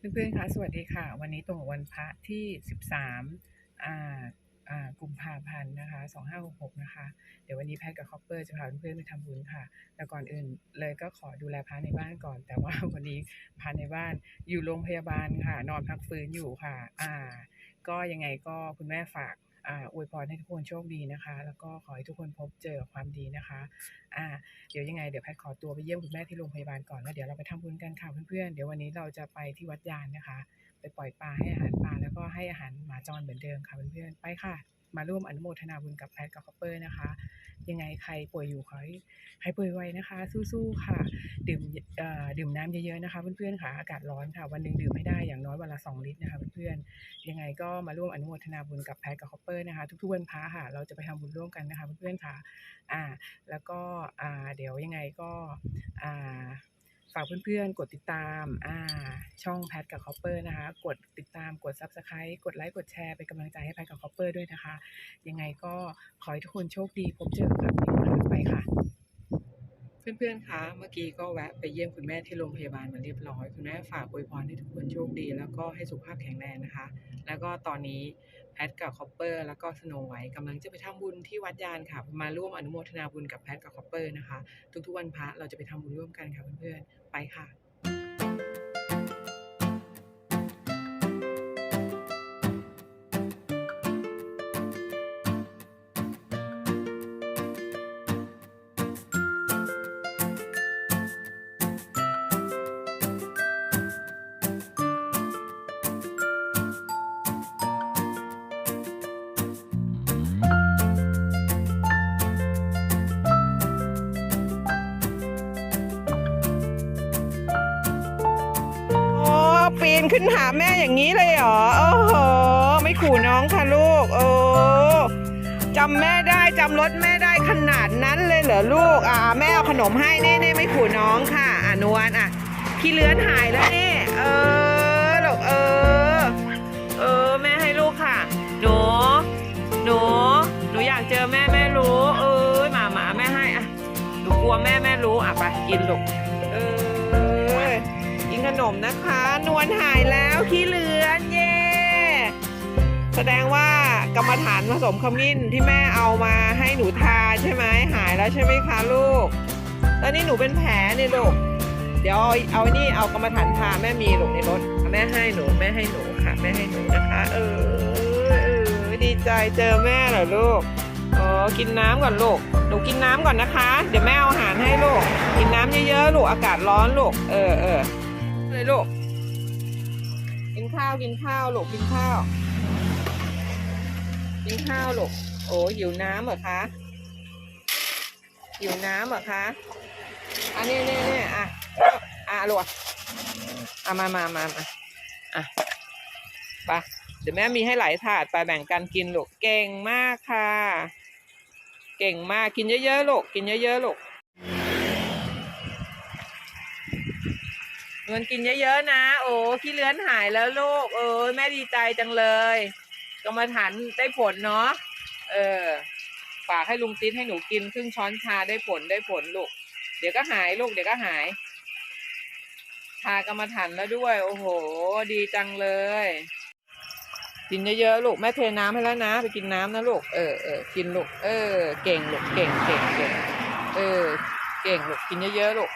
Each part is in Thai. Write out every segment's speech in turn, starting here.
เพื่อนๆคะสวัสดีค่ะ วันนี้ตรงกับวันพระที่ 13อ่าอ่ากุมภาพันธ์นะคะ2566นะคะ เดี๋ยววันนี้แพทกับคอปเปอร์จะพาเพื่อนๆไปทำบุญค่ะ แต่ก่อนอื่นเลยก็ขอดูแลพระในบ้านก่อน แต่ว่าวันนี้พระในบ้านอยู่โรงพยาบาลค่ะ นอนพักฟื้นอยู่ค่ะ อ่า ก็ยังไงก็คุณแม่ฝาก อ่าอวยพรให้ทุกคนโชคดีนะคะ แล้วก็ขอให้ทุกคนพบเจอกับความดีนะคะอ่าเดี๋ยวยังไงเดี๋ยวแพทย์ขอตัวไปเยี่ยมคุณแม่ที่โรงพยาบาลก่อนแล้วเดี๋ยวเราไปทำบุญกันค่ะเพื่อนๆเดี๋ยววันนี้เราจะไปที่วัดยานนะคะ ไปปล่อยปลาให้อาหารปลาแล้วก็ให้อาหารหมาจรเหมือนเดิมค่ะเพื่อนๆไปค่ะ มาร่วมอนุโมทนาบุญกับแพทกับคอปเปอร์นะคะ ยังไงใครป่วยอยู่ขอให้หป่วยไวนะคะ สู้ๆค่ะ ดื่มดื่มน้ำเยอะๆนะคะ เพื่อนๆค่ะอากาศร้อนค่ะ วันหนึ่งดื่มให้ได้อย่างน้อยวันละ 2 ลิตรนะคะเพื่อนๆยังไงก็มาร่วมอนุโมทนาบุญกับแพทกับคอปเปอร์นะคะทุกๆวันพระค่ะ เราจะไปทำบุญร่วมกันนะคะเพื่อนๆค่ะ อ่า แล้วก็อ่าเดี๋ยวยังไงก็อ่า ฝากเพื่อนๆ กดติดตามอ่าช่องแพทกับคอปเปอร์นะคะ กดติดตามกด Subscribe กดไลค์กดแชร์เป็นกำลังใจให้แพทกับคอปเปอร์ด้วยนะคะ ยังไงก็ขอให้ทุกคนโชคดี พบเจอกับความดีนะคะไปค่ะ เพื่อนๆคะเมื่อกี้ก็แวะไปเยี่ยมคุณแม่ที่โรงพยาบาลมาเรียบร้อย คุณแม่ฝากอวยพรให้ทุกคนโชคดี แล้วก็ให้สุขภาพแข็งแรงนะคะ แล้วก็ตอนนี้แพทกับคอปเปอร์แล้วก็สโนไวท์กำลังจะไปทำบุญที่วัดยานค่ะ มาร่วมอนุโมทนาบุญกับแพทกับคอปเปอร์นะคะ ทุกๆวันพระเราจะไปทำบุญร่วมกันค่ะเพื่อนๆ ไป ขึ้นหาแม่อย่างนี้เลยเหรอ โอ้โห ไม่ขู่น้องค่ะลูก โอ้จำแม่ได้จำรถแม่ได้ขนาดนั้นเลยเหรอลูก อ่า แม่เอาขนมให้เน่เน่ไม่ขู่น้องค่ะ อ่านวลอะขี้เลื้อนหายแล้วนี่เออหลูกเออ เออ แม่ให้ลูกค่ะ หนู หนู หนูอยากเจอแม่แม่รู้ เอ้ยหมาหมาแม่ให้อะ หนูกลัวแม่แม่รู้ อะไปกินลูกเอก นมนะคะ นวลหายแล้วขี้เหลือนเย่แสดงว่ากรรมฐานผสมขมิ้นที่แม่เอามาให้หนูทาใช่ไหมหายแล้วใช่ไหมคะลูกแล้วนี่หนูเป็นแผลนี่ลูกเดี๋ยวเอาเอานี่เอากรรมฐานทาแม่มีลูกในรถแม่ให้หนูแม่ให้หนูค่ะแม่ให้หนูนะคะ เออเออดีใจเจอแม่เหรอลูกอ๋อกินน้ำก่อนลูกหนูกินน้ำก่อนนะคะ เดี๋ยวแม่เอาอาหารให้ลูกกินน้ำเยอะๆลูกอากาศร้อนลูกเออเออ เลยลูก กินข้าวกินข้าวลูกกินข้าว กินข้าวลูก โอ้หิวน้ำเหรอคะหิวน้ำเหรอคะ อันนี้นี่นี่อะ อะลูกอะอะมามามามาอะไปเดี๋ยวแม่มีให้หลายถาดไปแบ่งกันกินลูก เก่งมากค่ะ เก่งมากกินเยอะๆลูก กินเยอะๆลูก เงินกินเยอะๆนะ โอ้ขี้เลื้อนหายแล้วลูก เออแม่ดีใจจังเลย กรรมฐานได้ผลเนาะ เออ ฝากให้ลุงติ๊ดให้หนูกินครึ่งช้อนชาได้ผลได้ผลลูก เดี๋ยวก็หายลูกเดี๋ยวก็หาย ทากรรมฐานแล้วด้วย โอ้โห ดีจังเลย กินเยอะๆลูกแม่เทน้ำให้แล้วนะ ไปกินน้ำนะลูก เออเออกินลูก เออ เก่งลูก เก่งเก่งเก่งเออ เก่งลูก กินเยอะๆลูก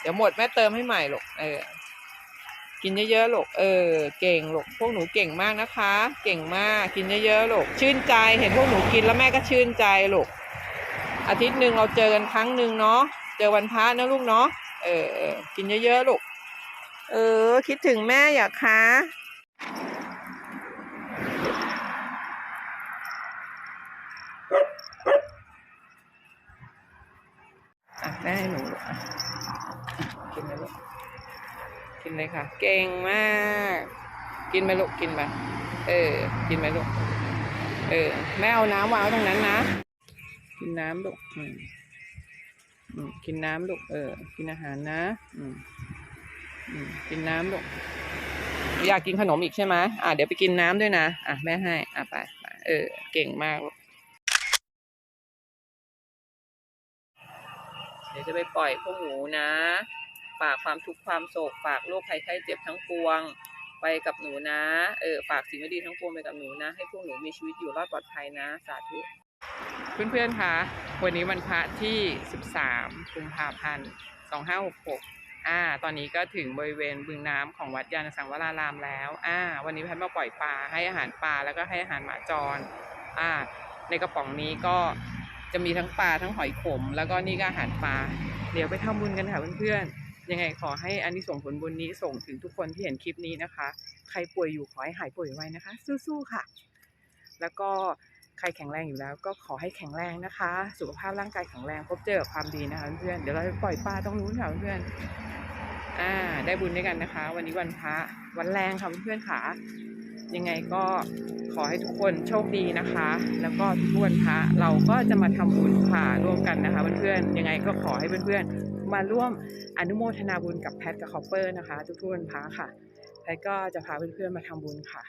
เดี๋ยวหมดแม่เติมให้ใหม่ลูกเออ กินเยอะๆลูกเออ เก่งลูกพวกหนูเก่งมากนะคะ เก่งมาก กินเยอะๆลูกชื่นใจ เห็นพวกหนูกินแล้วแม่ก็ชื่นใจลูกอาทิตย์หนึ่งเราเจอกันครั้งหนึ่งเนาะ เจอวันพระนะลูกเนาะ เออเออกินเยอะๆลูก เออ คิดถึงแม่อยากคะอะแม่ให้หนูลูกอะกินเลยลูก กินเลยค่ะ เก่งมาก กินไปลูกกินไปเออ กินไปลูกเออแม่เอาน้ำวางไว้ตรงนั้นนะ กินน้ำลูกอืมอืมกินน้ำลูกเออ กินอาหารนะ อืมอืมกินน้ำลูกอยากกินขนมอีกใช่ไหมอะเดี๋ยวไปกินน้ำด้วยนะ อะแม่ให้ อะไปไปเออ เก่งมากลูกเดี๋ยวจะไปปล่อยพวกหมูนะ ฝากความทุกข์ความโศก ฝากโรคภัยไข้เจ็บทั้งปวง ไปกับหนูนะ เออ ฝากสิ่งไม่ดีทั้งปวงไปกับหนูนะ ให้พวกหนูมีชีวิตอยู่รอดปลอดภัยนะ สาธุ เพื่อนๆคะ วันนี้วันพระที่ 13 กุมภาพันธ์ 2566 อ่า ตอนนี้ก็ถึงบริเวณบึงน้ำของวัดยานสังวรารามแล้ว อ่า วันนี้แพทย์มาปล่อยปลา ให้อาหารปลา แล้วก็ให้อาหารหมาจร อ่า ในกระป๋องนี้ก็จะมีทั้งปลาทั้งหอยขม แล้วก็นี่ก็อาหารปลาเดี๋ยวไปทำบุญกันค่ะเพื่อนๆ ยังไงขอให้อานิสงส์ผลบุญนี้ส่งถึงทุกคนที่เห็นคลิปนี้นะคะ ใครป่วยอยู่ขอให้หายป่วยไวนะคะ สู้ๆค่ะ แล้วก็ใครแข็งแรงอยู่แล้ว ก็ขอให้แข็งแรงนะคะ สุขภาพร่างกายแข็งแรงพบเจอกับความดีนะคะเพื่อนเดี๋ยวเราไปปล่อยปลาตรงนู้นค่ะเพื่อนอ่าได้บุญด้วยกันนะคะ วันนี้วันพระวันแรงค่ะเพื่อนค่ะยังไงก็ขอให้ทุกคนโชคดีนะคะ แล้วก็ทุกวันพระเราก็จะมาทำบุญค่ะร่วมกันนะคะเพื่อนๆยังไงก็ขอให้เพื่อนๆ มาร่วมอนุโมทนาบุญกับแพทกับคอปเปอร์นะคะ ทุกๆวันพระค่ะ แพทก็จะพาเพื่อนๆมาทำบุญค่ะ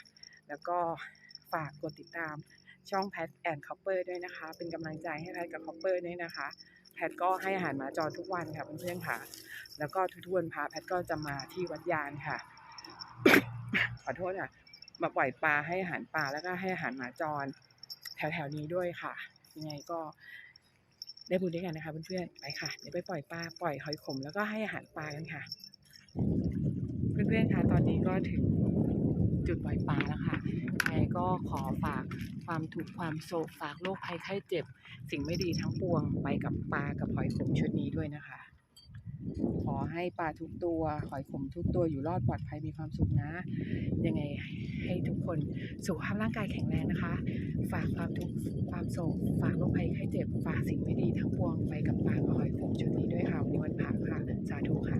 แล้วก็ฝากกดติดตามช่องแพทแอนด์คอปเปอร์ด้วยนะคะ เป็นกำลังใจให้แพทกับคอปเปอร์ด้วยนะคะ แพทก็ให้อาหารหมาจรทุกวันค่ะเพื่อนๆค่ะ แล้วก็ทุกๆวันพระแพทก็จะมาที่วัดยานค่ะ ขอโทษค่ะ มาปล่อยปลาให้อาหารปลาแล้วก็ให้อาหารหมาจร แถวๆนี้ด้วยค่ะ ยังไงก็ ได้บุญด้วยกันนะคะเพื่อนๆไปค่ะเดี๋ยวไปปล่อยปลาปล่อยหอยขมแล้วก็ให้อาหารปลากันค่ะ เพื่อนๆคะตอนนี้ก็ถึงจุดปล่อยปลาแล้วค่ะยังไงก็ขอฝากความถูกความโศกฝากโรคภัยไข้เจ็บ สิ่งไม่ดีทั้งปวงไปกับปลากับหอยขมชุดนี้ด้วยนะคะ ขอให้ปลาทุกตัว หอยขมทุกตัวอยู่รอดปลอดภัยมีความสุขนะ ยังไงให้ทุกคนสุขภาพร่างกายแข็งแรงนะคะ ฝากความทุกข์ความโศก ฝากโรคภัยไข้เจ็บ ฝากสิ่งไม่ดีทั้งปวงไปกับปลาหอยขมชุดนี้ด้วยค่ะวันนี้วันพระค่ะ สาธุค่ะ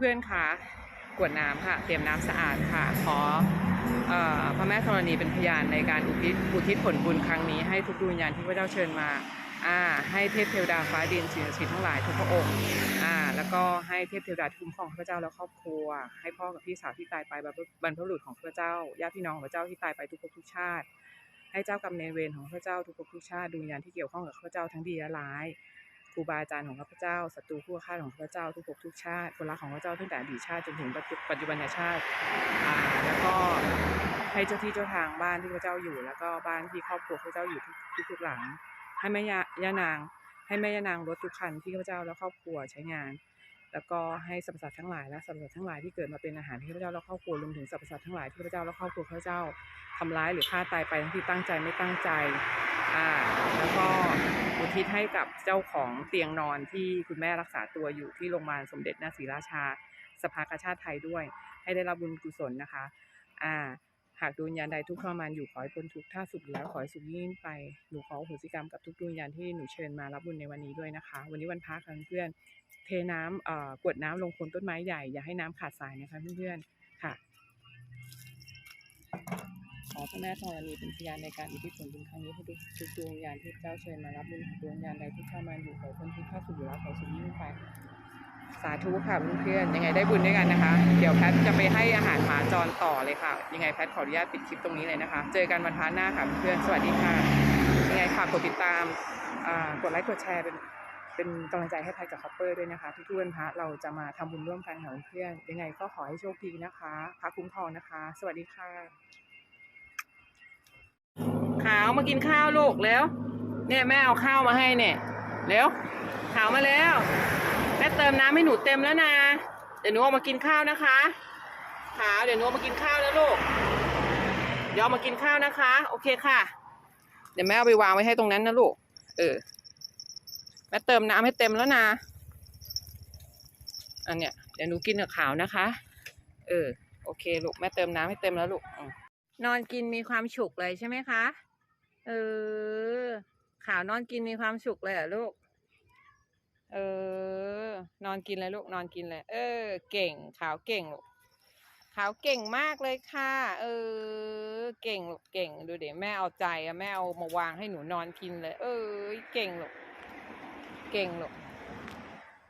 เพื่อนๆคะกวดน้ำค่ะ เตรียมน้ำสะอาดค่ะขออพระแม่ธรณีเป็นพยานในการอุทิศอุทิศผลบุญครั้งนี้ให้ทุกดวงวิญญาณที่พระเจ้าเชิญมาอ่าให้เทพเทวดาฟ้าดินสิ่งศักดิ์สิทธิ์ทั้งหลายทุกพระองค์อ่าแล้วก็ให้เทพเทวดาที่คุ้มครองข้าพเจ้าและครอบครัว ให้พ่อกับพี่สาวที่ตายไปบรรพบุรุษของข้าพเจ้าญาติพี่น้องของข้าพเจ้าที่ตายไปทุกภพทุกชาติ ให้เจ้ากรรมนายเวรของข้าพเจ้าทุกภพทุกชาติดวงวิญญาณที่เกี่ยวข้องกับข้าพเจ้าทั้งดีและร้าย ครูบาอาจารย์ของข้าพเจ้าศัตรูผู้ฆ่าของข้าพเจ้าทุกภพทุกชาติคนรักของข้าพเจ้าตั้งแต่อดีตชาติจนถึงปัจจุบันชาติอ่าแล้วก็ให้เจ้าที่เจ้าทางบ้านที่ข้าพเจ้าอยู่ แล้วก็บ้านที่ครอบครัวข้าพเจ้าอยู่ทุกทุกหลัง ให้แม่ย่าย่านาง ให้แม่ย่านางรถทุกคันที่ข้าพเจ้าและครอบครัวใช้งาน แล้วก็ให้สรรพสัตว์ทั้งหลายและสรรพสัตว์ทั้งหลายที่เกิดมาเป็นอาหารให้ข้าพเจ้าและครอบครัวรวมถึงสรรพสัตว์ทั้งหลายที่ข้าพเจ้าและครอบครัวข้าพเจ้าทำร้ายหรือฆ่าตายไปทั้งที่ตั้งใจไม่ตั้งใจอ่าแล้วก็อุทิศให้กับเจ้าของเตียงนอนที่คุณแม่รักษาตัวอยู่ที่โรงพยาบาลสมเด็จนาศรีราชา สภากาชาติไทยด้วย ให้ได้รับบุญกุศลนะคะอ่า หากดวงวิญญาณใดทุกข์ทรมานอยู่ขอให้พ้นทุกข์ถ้าสุขแล้วขอให้สุขยิ่งขึ้นไปหนูขอโหสิกรรมกับทุกดวงวิญญาณที่หนูเชิญมารับบุญในวันนี้ด้วยนะคะ วันนี้วันพระค่ะเพื่อนเทน้ำเอ่อกวดน้ำลงโคนต้นไม้ใหญ่อย่าให้น้ำขาดสายนะคะเพื่อนๆค่ะขอพระแม่ธรณีเป็นพยานในการอุทิศผลบุญครั้งนี้ให้ทุกทุกดวงวิญญาณที่เจ้าเชิญมารับบุญของดวงวิญญาณใดที่เข้ามาอยู่ขอให้พ้นทุกข์ถ้าสุขอยู่แล้วขอสุขยิ่งขึ้นไป สาธุค่ะเพื่อนๆยังไงได้บุญด้วยกันนะคะ เดี๋ยวแพทจะไปให้อาหารหมาจรต่อเลยค่ะ ยังไงแพทขออนุญาตปิดคลิปตรงนี้เลยนะคะ เจอกันวันพาร์ทหน้าค่ะเพื่อนสวัสดีค่ะยังไงฝากกดติดตามกดไลค์กดแชร์เป็นเป็นกำลังใจให้แพทกับคอปเปอร์ด้วยนะคะ ทุกๆวันพระเราจะมาทำบุญร่วมกันค่ะเพื่อนยังไงก็ขอให้โชคดีนะคะพระคุ้มครองนะคะ สวัสดีค่ะ ขาวมากินข้าวลูกแล้ว เนี่ยแม่เอาข้าวมาให้เนี่ยเร็วขาวมาแล้ว ม่เติมน้ำให้หนูเต็มแล้วนะ เดี๋ยวหนูออกมากินข้าวนะคะขาวเดี๋ยวหนูออกมากินข้าวแล้วลูก เดี๋ยวออกมากินข้าวนะคะ โอเคค่ะ เดี๋ยวแม่เอาไปวางไว้ให้ตรงนั้นนะลูก เออ แม่เติมน้ำให้เต็มแล้วนะ อันเนี้ยเดี๋ยวหนูกินกับขาวนะคะ เออ โอเคลูก แม่เติมน้ำให้เต็มแล้วลูก นอนกินมีความสุขเลยใช่ไหมคะ เออ ขาวนอนกินมีความสุขเลยเหรอลูก เออ นอนกินเลยลูกนอนกินเลย เออ เก่งขาวเก่งลูกขาวเก่งมากเลยค่ะ เออ เก่งลูกเก่งดูเดี๋ยวแม่เอาใจอะแม่เอามาวางให้หนูนอนกินเลย เออเก่งลูกเก่งลูก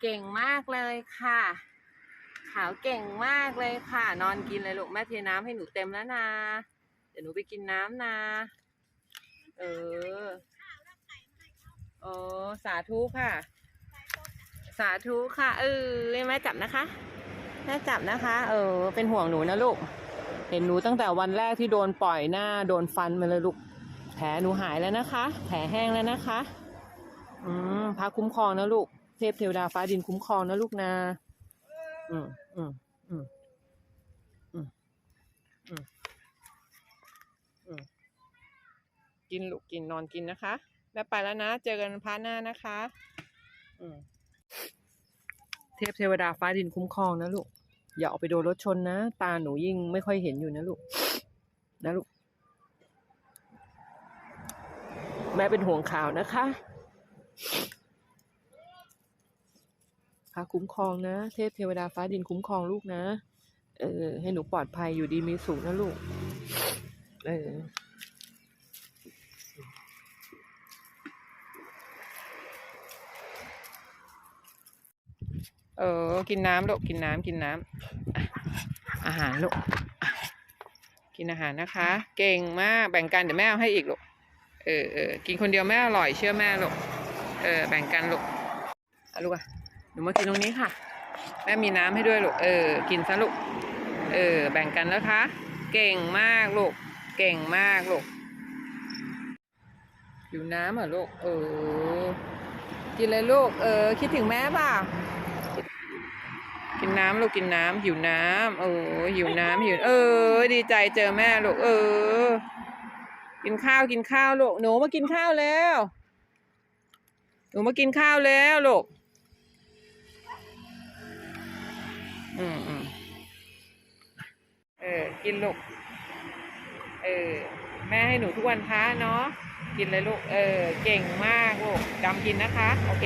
เก่งมากเลยค่ะ ขาวเก่งมากเลยค่ะ นอนกินเลยลูกแม่เทน้ำให้หนูเต็มแล้วนะเดี๋ยวหนูไปกินน้ำนะเออโอ้สาธุค่ะาธุค่ะ เออแม่จับนะคะแม่จับนะคะ เออ เป็นห่วงหนูนะลูก เห็นหนูตั้งแต่วันแรกที่โดนปล่อยหน้าโดนฟันมาเลยลูก แผลหนูหายแล้วนะคะ แผลแห้งแล้วนะคะ อืมพระคุ้มครองนะลูก เทพเทวดาฟ้าดินคุ้มครองนะลูกนะ อืมอืมอืมอืมอืมอืมกินลูกกินนอนกินนะคะแม่ไปแล้วนะ เจอกันพาร์ทหน้านะคะ อืม เทพเทวดาฟ้าดินคุ้มครองนะลูก อย่าออกไปโดนรถชนนะ ตาหนูยิ่งไม่ค่อยเห็นอยู่นะลูก นะลูก แม่เป็นห่วงข่าวนะคะพระคุ้มครองนะ เทพเทวดาฟ้าดินคุ้มครองลูกนะ เออ ให้หนูปลอดภัยอยู่ดีมีสุขนะลูก เออ เออ กินน้ำลูก กินน้ำกินน้ำอาหารลูก กินอาหารนะคะ เก่งมาก แบ่งกันเดี๋ยวแม่เอาให้อีกลูก เออเออกินคนเดียวแม่อร่อยเชื่อแม่ลูก เออ แบ่งกันลูกเอาลูกอะหนูมากินตรงนี้ค่ะ แม่มีน้ำให้ด้วยลูก เออ กินซะลูก เออ แบ่งกันแล้วคะ เก่งมากลูก เก่งมากลูกอยู่น้ำเหรอลูก เออ กินเลยลูก เออ คิดถึงแม่เปล่า กินน้ำลูกกินน้ำหิวน้ำเออหิวน้ำหิว เออ ดีใจเจอแม่ลูกเออ กินข้าวกินข้าวลูกหนูมากินข้าวแล้ว หนูมากินข้าวแล้วลูกอืมอืมเออ กินลูกเออ แม่ให้หนูทุกวันพระเนาะกินเลยลูก เออ เก่งมากลูกดำกินนะคะ โอเค